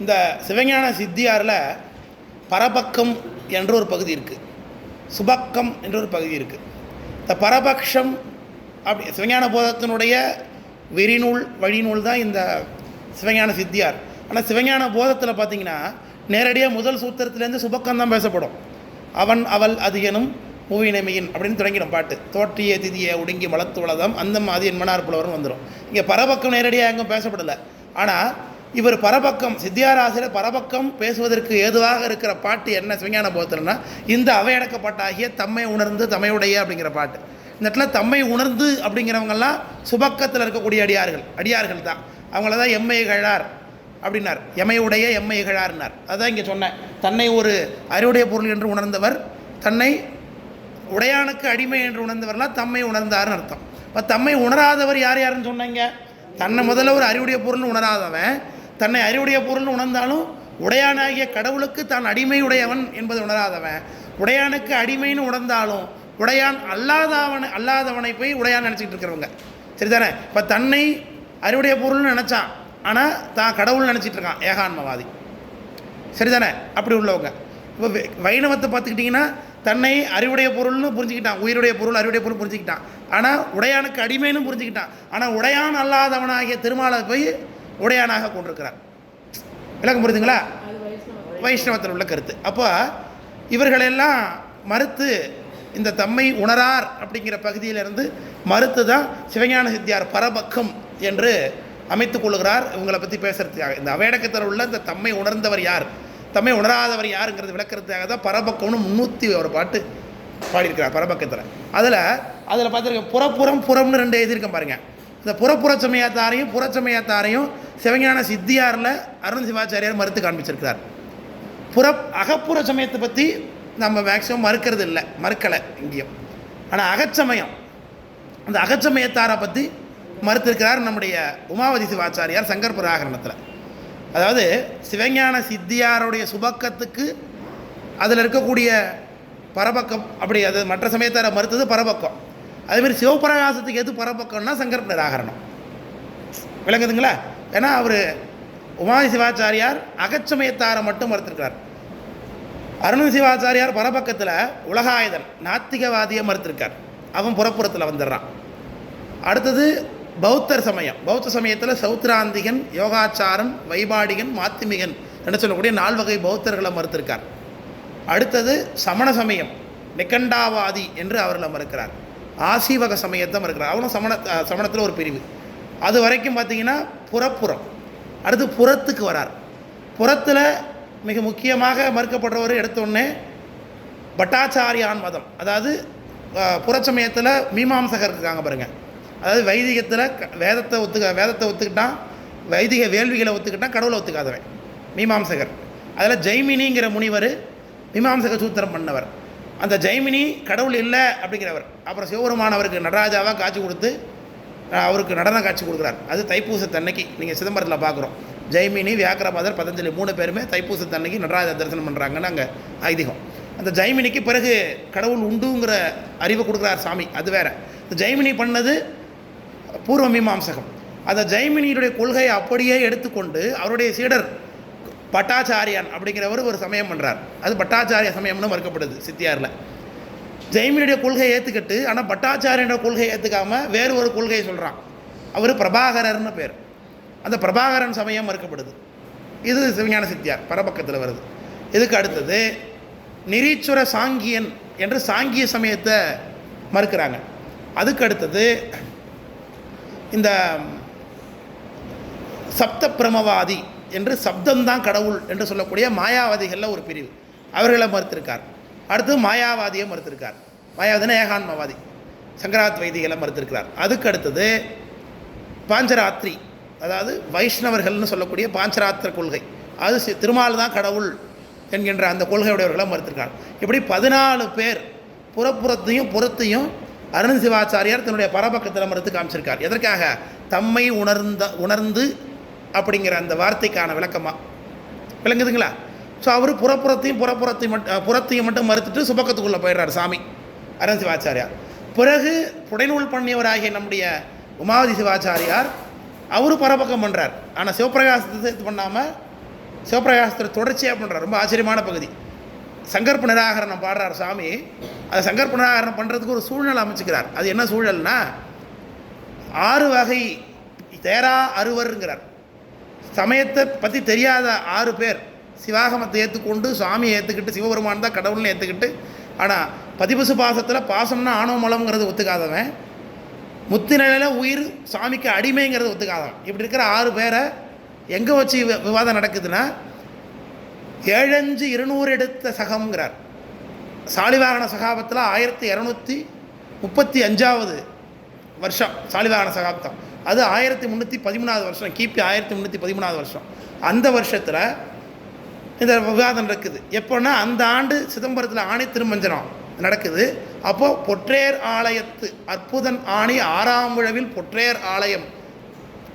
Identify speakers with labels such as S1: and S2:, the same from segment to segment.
S1: இந்த சிவஞான சித்தியாரில் பரபக்கம் என்ற ஒரு பகுதி இருக்குது சுபக்கம் என்ற ஒரு பகுதி இருக்குது இந்த பரபக்ஷம் அப்படி சிவஞான போதத்தினுடைய வெறிநூல் வழிநூல் தான் இந்த சிவஞான சித்தியார். ஆனால் சிவஞான போதத்தில் பார்த்தீங்கன்னா நேரடியாக முதல் சூத்திரத்துலேருந்து சுபக்கம் தான் பேசப்படும். அவன் அவள் அது எனும் மூவினமையின் அப்படின்னு தொடங்கிடும் பாட்டு. தோற்றிய திதியை ஒடுங்கி வளர்த்து வளதம் அந்த மாதிரி என் மனார் புலவரும் வந்துடும் இங்கே பரபக்கம் நேரடியாக எங்கும் பேசப்படலை. ஆனால் இவர் பரபக்கம் சித்தியாராசிரியர் பரபக்கம் பேசுவதற்கு ஏதுவாக இருக்கிற பாட்டு என்ன சிவஞான போதத்தில்னா இந்த அவையடக்கப்பட்டாகிய தம்மை உணர்ந்து தம்மையுடைய அப்படிங்கிற பாட்டு. இந்த இடத்துல தம்மை உணர்ந்து அப்படிங்கிறவங்கெல்லாம் சுபக்கத்தில் இருக்கக்கூடிய அடியார்கள் அடியார்கள் தான். அவங்கள தான் எம்மை இகழார் அப்படின்னார். எமையுடைய எம்மை இகழார்னார். அதான் இங்கே சொன்னேன். தன்னை ஒரு அறிவுடைய பொருள் என்று உணர்ந்தவர் தன்னை உடையானுக்கு அடிமை என்று உணர்ந்தவர்லாம் தம்மை உணர்ந்தார்னு அர்த்தம். இப்போ தம்மை உணராதவர் யார் யாருன்னு சொன்னீங்க? தன்னை முதல்ல ஒரு அறிவுடைய பொருள்னு உணராதவன் தன்னை அறிவுடைய பொருள்னு உணர்ந்தாலும் உடையானாகிய கடவுளுக்கு தான் அடிமை உடையவன் என்பது உணராதவன். உடையானுக்கு அடிமைன்னு உணர்ந்தாலும் உடையான் அல்லாதவனை அல்லாதவனை போய் உடையான் நினச்சிக்கிட்டு இருக்கிறவங்க. சரிதானே? இப்போ தன்னை அறிவுடைய பொருள்னு நினச்சான். ஆனால் தான் கடவுள் நினச்சிட்டு இருக்கான் ஏகான்மவாதி. சரிதானே? அப்படி உள்ளவங்க. இப்போ வை- வைணவத்தை பார்த்துக்கிட்டிங்கன்னா தன்னை அறிவுடைய பொருள்னு புரிஞ்சுக்கிட்டான். உயிருடைய பொருள் அறிவுடைய பொருள் புரிஞ்சுக்கிட்டான். ஆனால் உடையானுக்கு அடிமைன்னு புரிஞ்சுக்கிட்டான். ஆனால் உடையான் அல்லாதவனாகிய திருமாலை போய் உடையானாக கொண்டிருக்கிறார். விளக்கம் புரியுதுங்களா? வைஷ்ணவத்தில் உள்ள கருத்து. அப்போ இவர்களெல்லாம் மறுத்து இந்த தம்மை உணரார் அப்படிங்கிற பகுதியிலிருந்து மறுத்து தான் சிவஞான சித்தியார் பரபக்கம் என்று அமைத்துக் கொள்கிறார். இவங்களை பற்றி பேசுறதுக்காக. இந்த அவையடக்கத்தில் உள்ள இந்த தம்மை உணர்ந்தவர் யார்? தம்மை உணராதவர் யாருங்கிறது விளக்கறதுக்காக தான் பரபக்கம்னு முந்நூற்றி ஒரு பாட்டு பாடியிருக்கிறார் பரபக்கத்தில். அதில் அதில் பார்த்துருக்க புறப்புறம் புறம்னு ரெண்டு எழுதியிருக்கேன் பாருங்கள் இந்த புறப்புற சமயத்தாரையும் புறச்சமயத்தாரையும் சிவஞான சித்தியாரில் அருண் சிவாச்சாரியார் மறுத்து காண்பிச்சிருக்கிறார். புற அகப்புற சமயத்தை பற்றி நம்ம மேக்சிமம் மறுக்கிறது இல்லை மறுக்கலை இங்கேயும். ஆனால் அகச்சமயம் அந்த அகச்சமயத்தாரை பற்றி மறுத்திருக்கிறார் நம்முடைய உமாவதி சிவாச்சாரியார் சங்கர் புராகரணத்தில் அதாவது சிவஞான சித்தியாருடைய சுபக்கத்துக்கு அதில் இருக்கக்கூடிய பரபக்கம் அப்படி அது மற்ற சமயத்தாரை மறுத்தது பரபக்கம். அதுமாரி சிவபிரகாசத்துக்கு எது பரபக்கம்னா சங்கர் நிராகரணம் விளங்குதுங்களா? ஏன்னா அவர் உமாதி சிவாச்சாரியார் அகச்சமயத்தாரை மட்டும் மறுத்திருக்கிறார். அருண் சிவாச்சாரியார் பரபக்கத்தில் உலகாயுதன் நாத்திகவாதியை மறுத்திருக்கார். அவன் புறப்புறத்தில் வந்துடுறான். அடுத்தது பௌத்தர் சமயம். பௌத்த சமயத்தில் சௌத்ராந்திகன் யோகாச்சாரன் வைபாடிகன் மாத்திமிகன் என்று சொல்லக்கூடிய நால் வகை பௌத்தர்களை மறுத்திருக்கார். அடுத்தது சமண சமயம் நிகண்டாவாதி என்று அவர்களை மறுக்கிறார். ஆசீவக சமயத்தை மறுக்கிறார் அவனும் சமண சமணத்தில் ஒரு பிரிவு. அது வரைக்கும் பார்த்தீங்கன்னா புறப்புறம். அடுத்து புறத்துக்கு வரார். புறத்தில் மிக முக்கியமாக மறுக்கப்படுறவர் எடுத்தோடனே பட்டாச்சாரியான் மதம். அதாவது புறச்சமயத்தில் மீமாம்சகர் இருக்காங்க பாருங்கள் அதாவது வைதிகத்தில் வேதத்தை ஒத்துக்க வேதத்தை ஒத்துக்கிட்டான் வைதிக வேள்விகளை ஒத்துக்கிட்டான் கடவுளை ஒத்துக்காதவன். மீமாம்சகர். அதில் ஜெய்மினிங்கிற முனிவர் மீமாம்சக சூத்திரம் பண்ணவர். அந்த ஜெய்மினி கடவுள் இல்லை அப்படிங்கிறவர். அப்புறம் சிவபெருமானவருக்கு நடராஜாவாக காட்சி கொடுத்து அவருக்கு நடன காட்சி கொடுக்குறார். அது தைப்பூசத்தன்னைக்கு நீங்கள் சிதம்பரத்தில் பார்க்குறோம் ஜெய்மினி வியாக்கரபாதர் பதஞ்சலி மூணு பேருமே தைப்பூசத்தன்னைக்கு நடராஜ தரிசனம் பண்ணுறாங்கன்னு அங்கே ஐதீகம். அந்த ஜெய்மினிக்கு பிறகு கடவுள் உண்டுங்கிற அறிவை கொடுக்குறார் சாமி அது வேற. இந்த ஜெய்மினி பண்ணது பூர்வ மீமாம்சகம். அந்த ஜெய்மினியுடைய கொள்கையை அப்படியே எடுத்துக்கொண்டு அவருடைய சீடர் பட்டாச்சாரியான் அப்படிங்கிறவர் ஒரு சமயம் பண்ணுறார் அது பட்டாச்சாரிய சமயம்னு மறுக்கப்படுது சித்தியாரில். ஜெய்மினுடைய கொள்கையை ஏற்றுக்கிட்டு ஆனால் பட்டாச்சாரியனோட கொள்கையை ஏற்றுக்காம வேறு ஒரு கொள்கையை சொல்கிறான் அவர் பிரபாகரர்னு பேர். அந்த பிரபாகரன் சமயம் மறுக்கப்படுது. இது சிவஞான சித்தியார் பரபக்கத்தில் வருது. இதுக்கு அடுத்தது நிரீச்சுர சாங்கியன் என்று சாங்கிய சமயத்தை மறுக்கிறாங்க. அதுக்கு அடுத்தது இந்த சப்த பிரமவாதி என்று சப்தம்தான் கடவுள் என்று சொல்லக்கூடிய மாயாவாதிகளில் ஒரு பிரிவு. அவர்களை மறுத்திருக்கார். அடுத்து மாயாவாதியை மறுத்திருக்கார். மாயாவதினா ஏகான்மவாதி சங்கராத் வைதிகளை மறுத்திருக்கிறார். அதுக்கு அடுத்தது பாஞ்சராத்திரி அதாவது வைஷ்ணவர்கள்னு சொல்லக்கூடிய பாஞ்சராத்திர கொள்கை. அது சி- திருமால் தான் கடவுள் என்கின்ற அந்த கொள்கையுடையவர்களை மறுத்திருக்கார். இப்படி பதினாலு பேர் புறப்புறத்தையும் புறத்தையும் அருண் சிவாச்சாரியார் தன்னுடைய பரபக்கத்தில் மறுத்து காமிச்சிருக்கார். எதற்காக? தம்மை உணர்ந்த உணர்ந்து அப்படிங்கிற அந்த வார்த்தைக்கான விளக்கமாக விளங்குதுங்களா? ஸோ அவர் புறப்புறத்தையும் புறப்புறத்தையும் மட்டும் புறத்தையும் மட்டும் மறுத்துட்டு சுபக்கத்துக்குள்ளே போயிடுறார் சாமி. அரண் சிவாச்சாரியார். பிறகு புடைநூல் பண்ணியவராகிய நம்முடைய உமாவதி சிவாச்சாரியார் அவரும் பரபக்கம் பண்ணுறார் ஆனால் சிவபிரகாசத்தை சேர்த்து பண்ணாமல் சிவபிரகாசத்தில் தொடர்ச்சியாக பண்ணுறார் ரொம்ப ஆச்சரியமான பகுதி. சங்கற்ப நிராகரணம் பாடுறார் சாமி. அதை சங்கற்ப நிராகரணம் பண்ணுறதுக்கு ஒரு சூழ்நிலை அமைச்சுக்கிறார். அது என்ன சூழல்னா ஆறு வகை தேரா அறுவருங்கிறார். சமயத்தை பற்றி தெரியாத ஆறு பேர் சிவாகமத்தை ஏற்றுக்கொண்டு சுவாமியை ஏற்றுக்கிட்டு சிவபெருமான் தான் கடவுள்னு ஏற்றுக்கிட்டு ஆனால் பதிபசு பாசத்தில் பாசம்னா ஆணவமலம்ங்கிறது ஒத்துக்காதவன். முத்து நிலையில் உயிர் சாமிக்கு அடிமைங்கிறது ஒத்துக்காதவன். இப்படி இருக்கிற ஆறு பேரை எங்கே வச்சு விவாதம் நடக்குதுன்னா ஏழஞ்சு இருநூறு எடுத்த சகம்ங்கிறார். சாலிவாகன சகாபத்தில் ஆயிரத்தி இரநூத்தி முப்பத்தி அஞ்சாவது வருஷம் சாலிவாகன சகாப்தம். அது ஆயிரத்தி முந்நூற்றி பதிமூணாவது வருஷம். கிபி ஆயிரத்தி முந்நூற்றி பதிமூணாவது வருஷம். அந்த வருஷத்தில் இந்த விவாதம் நடக்குது. எப்போன்னா அந்த ஆண்டு சிதம்பரத்தில் ஆணை திருமஞ்சனம் நடக்குது. அப்போது பொற்றேர் ஆலயத்து அற்புதன் ஆணி ஆறாம் விழவில் பொற்றேர் ஆலயம்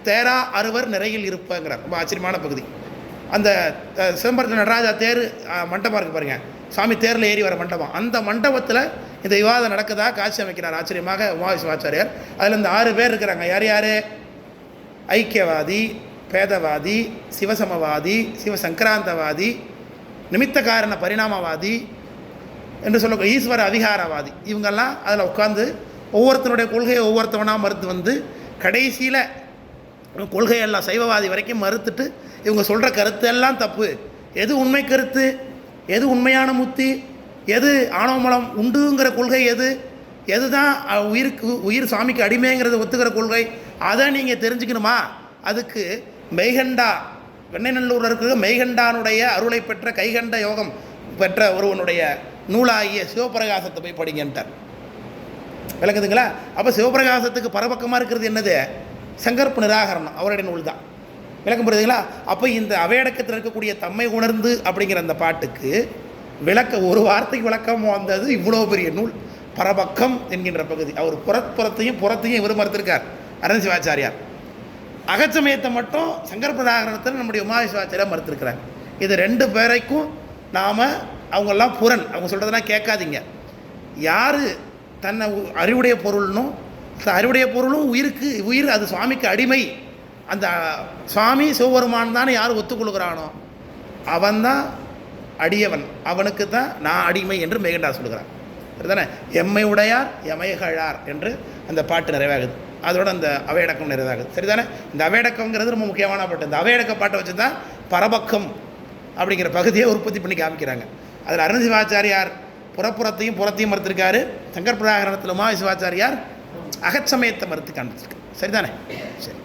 S1: தேரா அறுவர் நிறையில் இருப்பங்கிறார். ரொம்ப ஆச்சரியமான பகுதி. அந்த சிதம்பரத்தில் நடராஜா தேர் மண்டபம் இருக்கு பாருங்க. சாமி தேரில் ஏறி வர மண்டபம். அந்த மண்டபத்தில் இந்த விவாதம் நடக்குதா? காட்சி அமைக்கிறார் ஆச்சரியமாக உமா சிவாச்சாரியார் அதில் இந்த ஆறு பேர் இருக்கிறாங்க. யார் யார்? ஐக்கியவாதி பேதவாதி சிவசமவாதி சிவசங்கராந்தவாதி நிமித்த காரண பரிணாமவாதி என்று சொல்ல ஈஸ்வர அதிகாரவாதி. இவங்கெல்லாம் அதில் உட்காந்து ஒவ்வொருத்தனுடைய கொள்கையை ஒவ்வொருத்தவனாக மறுத்து வந்து கடைசியில் கொள்கையெல்லாம் சைவவாதி வரைக்கும் மறுத்துட்டு இவங்க சொல்கிற கருத்து எல்லாம் தப்பு. எது உண்மை கருத்து? எது உண்மையான முத்தி? எது ஆணவமலம் உண்டுங்கிற கொள்கை எது? எது தான் உயிருக்கு உயிர் சாமிக்கு அடிமைங்கிறத ஒத்துக்கிற கொள்கை? அதை நீங்கள் தெரிஞ்சுக்கணுமா? அதுக்கு மெய்கண்டா வெண்ணைநல்லூரில் இருக்கிற மெய்கண்டானுடைய அருளை பெற்ற கைகண்ட யோகம் பெற்ற ஒருவனுடைய நூலாகிய சிவபிரகாசத்தை போய் படிங்கன்ட்டார் விளக்குதுங்களா? அப்போ சிவபிரகாசத்துக்கு பரபக்கமாக இருக்கிறது என்னது? சங்கற்பு நிராகரணம் அவருடைய நூல் தான் விளக்கம் புரியுதுங்களா? அப்போ இந்த அவையடக்கத்தில் இருக்கக்கூடிய தம்மை உணர்ந்து அப்படிங்கிற அந்த பாட்டுக்கு விளக்க ஒரு வார்த்தைக்கு விளக்கம் வந்தது இவ்வளோ பெரிய நூல். பரபக்கம் என்கின்ற பகுதி. அவர் புறப்புறத்தையும் புறத்தையும் இவர் மறுத்திருக்கார் அரண் சிவாச்சாரியார். அகச்சமயத்தை மட்டும் சங்கரபிரதாகரணத்தில் நம்முடைய உமா சிவாச்சாரியார் மறுத்திருக்கிறார். இது ரெண்டு பேரைக்கும் நாம் அவங்கெல்லாம் புறன் அவங்க சொல்கிறதெல்லாம் கேட்காதீங்க. யார் தன்னை அறிவுடைய பொருள்னும் அறிவுடைய பொருளும் உயிருக்கு உயிர் அது சுவாமிக்கு அடிமை. அந்த சுவாமி சிவபெருமான் தான் யார் ஒத்துக்கொள்கிறானோ அவன்தான் அடியவன். அவனுக்கு தான் நான் அடிமை என்று மேகண்டா சொல்கிறான் சரிதானே எம்மை உடையார் எமைகழார் என்று அந்த பாட்டு நிறைவாகுது. அதோட அந்த அவையடக்கம் நிறைவாகுது. சரிதானே? இந்த அவையடக்கம்ங்கிறது ரொம்ப முக்கியமான பாட்டு. இந்த அவையடக்க பாட்டை வச்சு தான் பரபக்கம் அப்படிங்கிற பகுதியை உற்பத்தி பண்ணி காமிக்கிறாங்க. அதில் அருண் சிவாச்சாரியார் புறப்புறத்தையும் புறத்தையும் மறுத்திருக்காரு. சங்கர் பிராகரணத்தில் உமா சிவாச்சாரியார் அகச்சமயத்தை மறுத்து காமிச்சிருக்காரு சரிதானே? சரி.